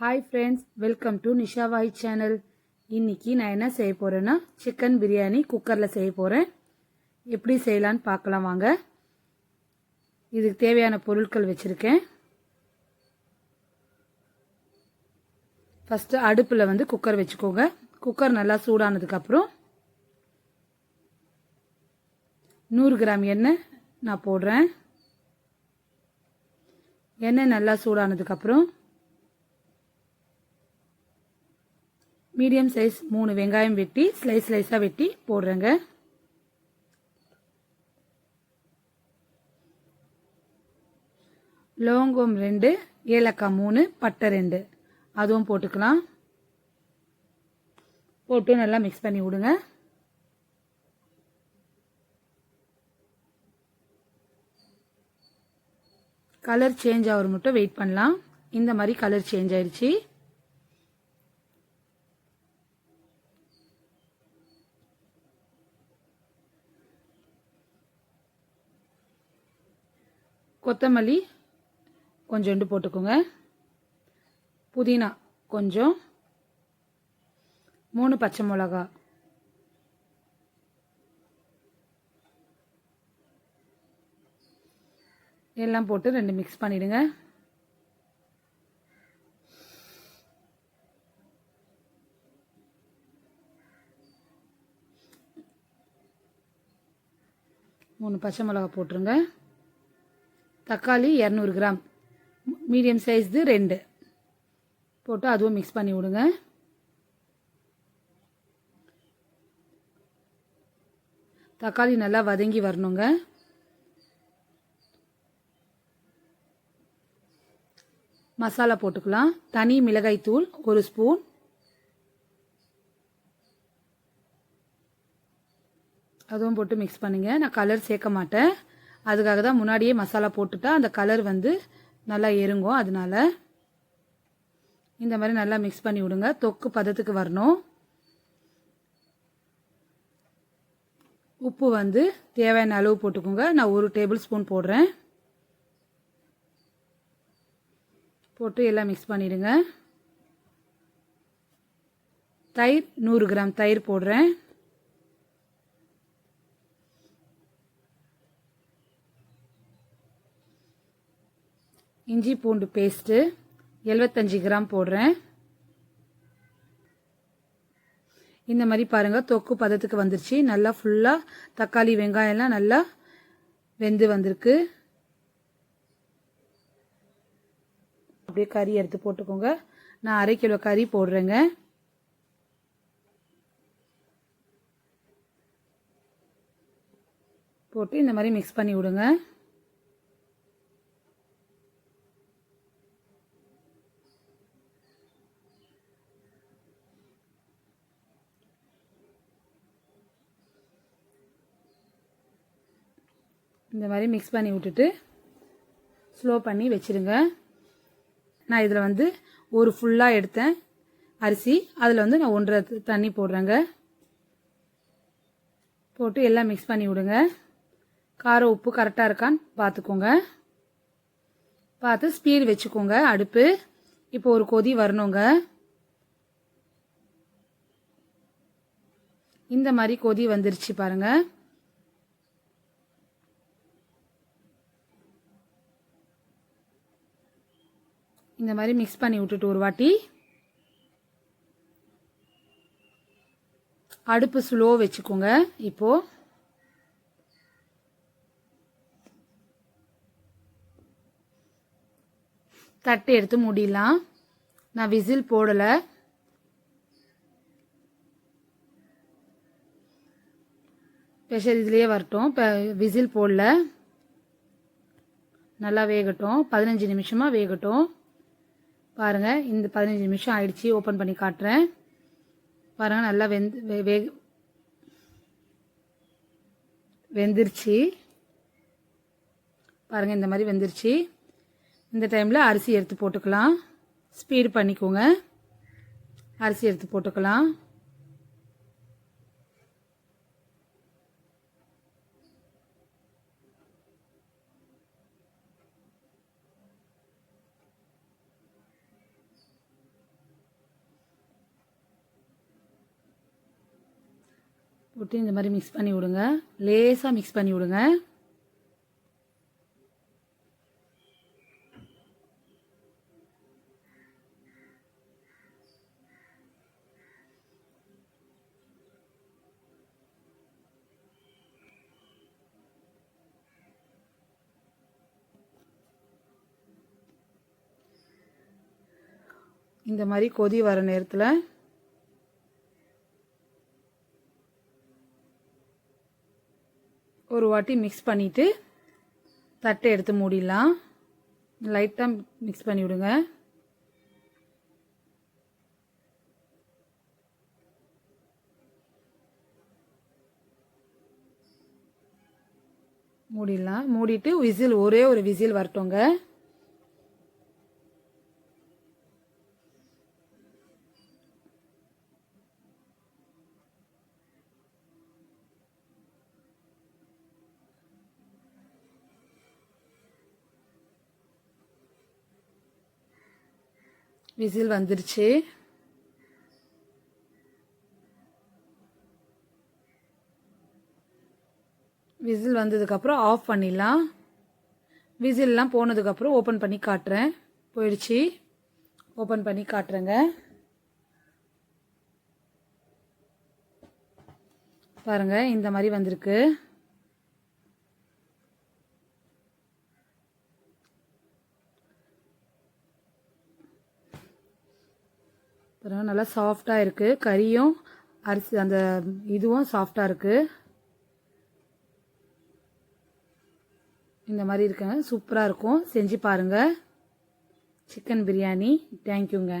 Hi friends welcome to நிஷாவாய் channel இன்றைக்கி நான் என்ன செய்ய போகிறேன்னா சிக்கன் பிரியாணி குக்கரில் செய்ய போகிறேன் எப்படி செய்யலான்னு பார்க்கலாம் வாங்க. இதுக்கு தேவையான பொருட்கள் வச்சுருக்கேன். ஃபஸ்ட்டு அடுப்பில் வந்து குக்கர் வச்சுக்கோங்க. குக்கர் நல்லா சூடானதுக்கப்புறம் நூறு கிராம் எண்ணெய் நான் போடுறேன். எண்ணெய் நல்லா சூடானதுக்கப்புறம் மீடியம் சைஸ் மூணு வெங்காயம் வெட்டி ஸ்லைஸ் ஸ்லைஸாக வெட்டி போடுறேங்க. லவங்கம் ரெண்டு ஏலக்காய் மூணு பட்டை ரெண்டு. அதுவும் போட்டுக்கலாம். போட்டு நல்லா மிக்ஸ் பண்ணி விடுங்க. கலர் சேஞ்ச் ஆகிற மட்டும் வெயிட் பண்ணலாம். இந்த மாதிரி கலர் சேஞ்ச் ஆயிடுச்சு கொத்தமல்லி கொஞ்சோண்டு போட்டுக்கோங்க. புதினா கொஞ்சம். மூணு பச்சை மிளகா. எல்லாம் போட்டு ரெண்டு மிக்ஸ் பண்ணிவிடுங்க மூணு பச்சை மிளகா போட்டுருங்க. தக்காளி இரநூறு கிராம். மீடியம் சைஸ்து ரெண்டு. போட்டு அதுவும் மிக்ஸ் பண்ணி விடுங்க. தக்காளி நல்லா வதங்கி வரணுங்க. மசாலா போட்டுக்கலாம். தனி மிளகாய் தூள் ஒரு ஸ்பூன். அதுவும் போட்டு மிக்ஸ் பண்ணுங்க. நான் கலர் சேர்க்க மாட்டேன். அதுக்காக தான் முன்னாடியே மசாலா போட்டுட்டா அந்த கலர் வந்து நல்லா எருங்கும். அதனால இந்த மாதிரி நல்லா மிக்ஸ் பண்ணி விடுங்க. தொக்கு பதத்துக்கு வரணும். உப்பு வந்து தேவையான அளவு போட்டுக்கோங்க. நான் ஒரு டேபிள் ஸ்பூன் போடுறேன். போட்டு எல்லாம் மிக்ஸ் பண்ணிவிடுங்க தயிர் நூறு கிராம் தயிர் போடுறேன். இஞ்சி பூண்டு பேஸ்ட்டு எழுபத்தஞ்சி கிராம் போடுறேன். இந்த மாதிரி பாருங்கள் தொக்கு பதத்துக்கு வந்துருச்சு. நல்லா ஃபுல்லாக தக்காளி வெங்காயம்லாம் நல்லா வெந்து வந்திருக்கு. அப்படியே கறி எடுத்து போட்டுக்கோங்க. நான் அரை கிலோ கறி போடுறேங்க. போட்டு இந்த மாதிரி மிக்ஸ் பண்ணி விடுங்க. இந்த மாதிரி மிக்ஸ் பண்ணி விட்டுட்டு ஸ்லோ பண்ணி வச்சுருங்க. நான் இதில் வந்து ஒரு ஃபுல்லாக எடுத்தேன் அரிசி அதில் வந்து நான் ஒன்றரை தண்ணி போடுறேங்க. போட்டு எல்லாம் மிக்ஸ் பண்ணி விடுங்க. காரம் உப்பு கரெக்டாக இருக்கான்னு பார்த்துக்கோங்க பார்த்து ஸ்பீடு வச்சுக்கோங்க அடுப்பு. இப்போ ஒரு கொதி வரணுங்க. இந்த மாதிரி கொதி வந்துருச்சு பாருங்கள் இந்த மாதிரி மிக்ஸ் பண்ணி விட்டுட்டு ஒரு வாட்டி. அடுப்பு ஸ்லோ வச்சுக்கோங்க. இப்போ தட்டு எடுத்து முடியலாம் நான் விசில் போடலை. ப்ரெஷர் இதுலேயே வரட்டும். இப்போ விசில் போடல. நல்லா வேகட்டும். பதினஞ்சு நிமிஷமாக வேகட்டும். பாருங்கள் இந்த பதினஞ்சு நிமிஷம் ஆயிடுச்சு ஓப்பன் பண்ணி காட்டுறேன். பாருங்கள் நல்லா வெந்து வே வெந்துருச்சு. பாருங்கள் இந்த மாதிரி வெந்துருச்சு. இந்த டைமில் அரிசி எடுத்து போட்டுக்கலாம். ஸ்பீடு பண்ணிக்கோங்க. அரிசி எடுத்து போட்டுக்கலாம். போட்டு இந்த மாதிரி மிக்ஸ் பண்ணி விடுங்க. லேசாக மிக்ஸ் பண்ணி விடுங்க. இந்த மாதிரி கொதி வர நேரத்தில் ஒரு வாட்டி மிக்ஸ் பண்ணிவிட்டு தட்டை எடுத்து மூடிடலாம். லைட்டாக மிக்ஸ் பண்ணி விடுங்க. மூடிடலாம். மூடிட்டு விசில் ஒரே ஒரு விசில் வரட்டுங்க விசில் வந்துருச்சு. விசில் வந்ததுக்கப்புறம் ஆஃப் பண்ணிடலாம். விசில்லாம் போனதுக்கப்புறம் ஓப்பன் பண்ணி காட்டுறேன். போயிடுச்சு. ஓப்பன் பண்ணி காட்டுறேங்க. பாருங்கள் இந்த மாதிரி வந்திருக்கு. பாருங்க நல்லா சாஃப்டாக இருக்குது கறியும் அரிசி அந்த இதுவும் சாஃப்டாக இருக்குது இந்த மாதிரி இருக்குங்க சூப்பராக இருக்கும். செஞ்சு பாருங்கள் சிக்கன் பிரியாணி தேங்க்யூங்க